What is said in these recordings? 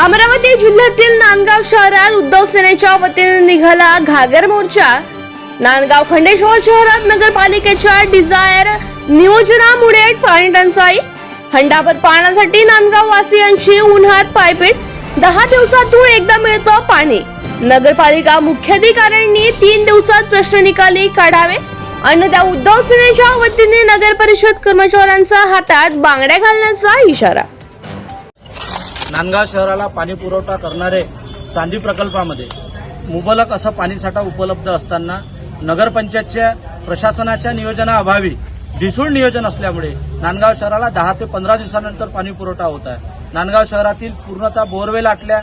अमरावती जिल्ह्यातील नांदगाव शहरात उद्धव सेनेच्या वतीने निघाला घागर मोर्चा. नांदगाव खंडेश्वर शहरात नगरपालिकेच्या डिझायर नियोजनामुळे पाणी टंचाई. हंडाभर पाण्यासाठी नांदगाव वासियांची उन्हात पायपीट. दहा दिवसातून एकदा मिळतं पाणी. नगरपालिका मुख्याधिकाऱ्यांनी तीन दिवसात प्रश्न निकाली काढावे. अन्यथा उद्धव सेनेच्या वतीने नगर परिषद कर्मचाऱ्यांचा हातात बांगड्या घालण्याचा इशारा. नांदगाव शहराला पाणी पुरवठा करणारे चांदी प्रकल्पामध्ये मुबलक असा पाणीसाठा उपलब्ध असताना नगरपंचायतच्या प्रशासनाच्या नियोजनाअभावी ढिसूळ नियोजन असल्यामुळे नांदगाव शहराला दहा ते पंधरा दिवसानंतर पाणी पुरवठा होत आहे. नांदगाव शहरातील पूर्णतः बोरवेल आटल्या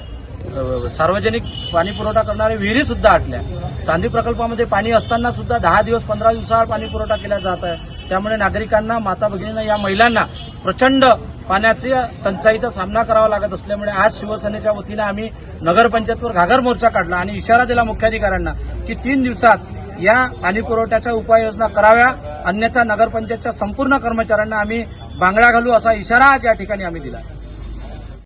सार्वजनिक पाणी पुरवठा करणारे विहिरी सुद्धा आटल्या. चांदी प्रकल्पामध्ये पाणी असताना सुद्धा दहा दिवस पंधरा दिवसाआड पाणी पुरवठा केला जात आहे. त्यामुळे नागरिकांना माता भगिनींना या महिलांना प्रचंड पाण्याच्या टंचाईचा सामना करावा लागत असल्यामुळे आज शिवसेनेच्या वतीनं आम्ही नगरपंचायतवर घागर मोर्चा काढला आणि इशारा दिला मुख्याधिकाऱ्यांना की तीन दिवसात या पाणी पुरवठ्याच्या उपाययोजना कराव्या. अन्यथा नगरपंचायतच्या संपूर्ण कर्मचाऱ्यांना आम्ही बांगड्या घालू असा इशारा आज या ठिकाणी आम्ही दिला.